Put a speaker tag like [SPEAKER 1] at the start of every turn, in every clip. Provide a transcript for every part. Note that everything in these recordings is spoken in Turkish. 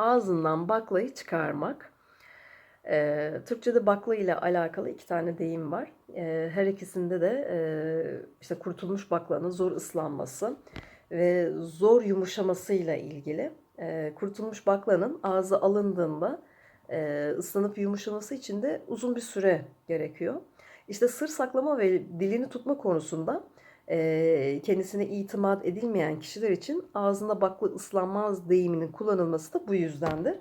[SPEAKER 1] ağzından baklayı çıkarmak. Ee, Türkçe'de bakla ile alakalı iki tane deyim var. Ee, her ikisinde de e, işte kurutulmuş baklanın zor ıslanması ve zor yumuşamasıyla ilgili. Ee, kurutulmuş baklanın ağzı alındığında e, ıslanıp yumuşaması için de uzun bir süre gerekiyor. İşte sır saklama ve dilini tutma konusunda e, kendisine itimat edilmeyen kişiler için ağzında bakla ıslanmaz deyiminin kullanılması da bu yüzdendir.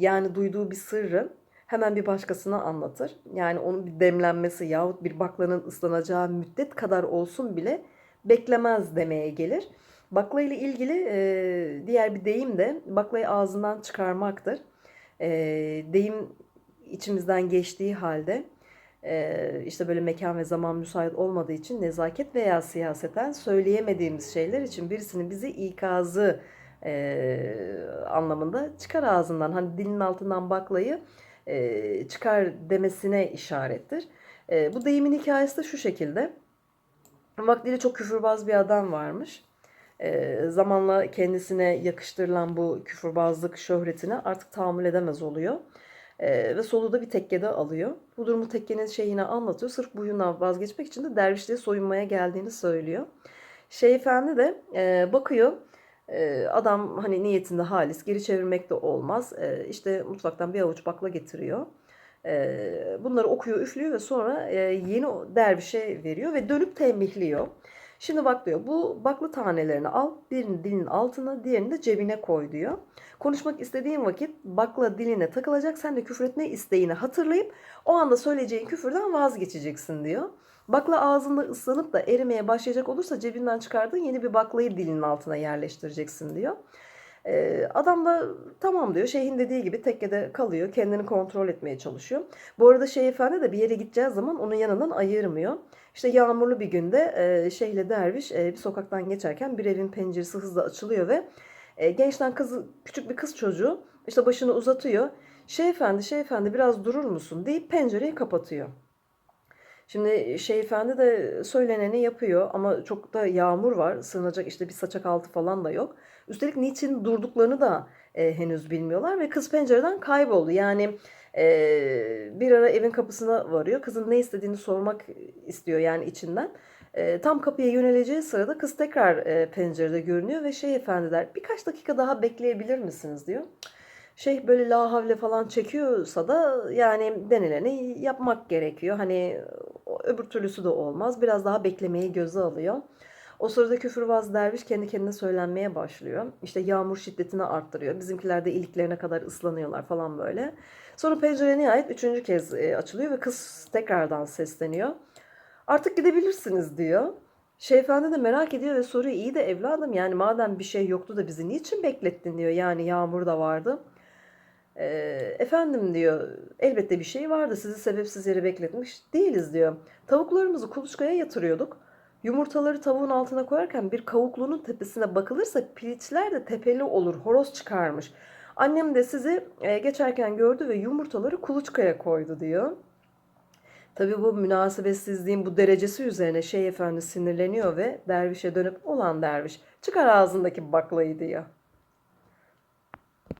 [SPEAKER 1] Yani duyduğu bir sırrı hemen bir başkasına anlatır. Yani onun bir demlenmesi yahut bir baklanın ıslanacağı müddet kadar olsun bile beklemez demeye gelir. Bakla ile ilgili diğer bir deyim de baklayı ağzından çıkarmaktır. Deyim içimizden geçtiği halde e, işte böyle mekan ve zaman müsait olmadığı için nezaket veya siyaseten söyleyemediğimiz şeyler için birisinin bizi ikazı e, anlamında çıkar ağzından hani dilin altından baklayı e, çıkar demesine işarettir. E, bu deyimin hikayesi de şu şekilde. Vaktiyle çok küfürbaz bir adam varmış. E, zamanla kendisine yakıştırılan bu küfürbazlık şöhretine artık tahammül edemez oluyor. Ve soluda bir tekkede alıyor. Bu durumu tekkenin şeyine anlatıyor. Sırf buyuna vazgeçmek için de dervişliğe soyunmaya geldiğini söylüyor. Şeyh Efendi de e, bakıyor. E, adam hani niyetinde halis geri çevirmek de olmaz. E, işte mutfaktan bir avuç bakla getiriyor. E, bunları okuyor, üflüyor ve sonra e, yeni dervişe veriyor ve dönüp tembihliyor. Şimdi bak diyor bu bakla tanelerini al birini dilin altına diğerini de cebine koy diyor. Konuşmak istediğin vakit bakla diline takılacak sen de küfretme isteğini hatırlayıp o anda söyleyeceğin küfürden vazgeçeceksin diyor. Bakla ağzında ıslanıp da erimeye başlayacak olursa cebinden çıkardığın yeni bir baklayı dilinin altına yerleştireceksin diyor. Ee, adam da tamam diyor. Şeyhin dediği gibi tekkede kalıyor. Kendini kontrol etmeye çalışıyor. Bu arada Şeyh Efendi de bir yere gideceği zaman onun yanından ayırmıyor. İşte yağmurlu bir günde e, Şeyhle Derviş e, bir sokaktan geçerken bir evin penceresi hızla açılıyor ve e, gençten kız, küçük bir kız çocuğu işte başını uzatıyor. Şeyh Efendi, Şeyh Efendi biraz durur musun deyip pencereyi kapatıyor. Şimdi Şeyh Efendi de söyleneni yapıyor ama çok da yağmur var. Sığınacak işte bir saçak altı falan da yok. Üstelik niçin durduklarını da e, henüz bilmiyorlar ve kız pencereden kayboldu. Yani e, bir ara evin kapısına varıyor. Kızın ne istediğini sormak istiyor yani içinden. E, tam kapıya yöneleceği sırada kız tekrar e, pencerede görünüyor ve Şeyh Efendi der birkaç dakika daha bekleyebilir misiniz diyor. Şeyh böyle la havle falan çekiyorsa da yani denileni yapmak gerekiyor. Hani öbür türlüsü de olmaz. Biraz daha beklemeyi göze alıyor. O sırada küfürbaz derviş kendi kendine söylenmeye başlıyor. İşte yağmur şiddetini arttırıyor. Bizimkiler de iliklerine kadar ıslanıyorlar falan böyle. Sonra pencere nihayet üçüncü kez e, açılıyor ve kız tekrardan sesleniyor. Artık gidebilirsiniz diyor. Şeyhefendi de merak ediyor ve soruyor iyi de evladım yani madem bir şey yoktu da bizi niçin beklettin diyor. Yani yağmur da vardı. Efendim diyor elbette bir şey vardı sizi sebepsiz yere bekletmiş değiliz diyor. Tavuklarımızı kuluçkaya yatırıyorduk. Yumurtaları tavuğun altına koyarken bir kavuklunun tepesine bakılırsa piliçler de tepeli olur, horoz çıkarmış. Annem de sizi geçerken gördü ve yumurtaları kuluçkaya koydu diyor. Tabi bu münasebetsizliğin bu derecesi üzerine Şeyh Efendi sinirleniyor ve dervişe dönüp olan derviş çıkar ağzındaki baklayı diyor.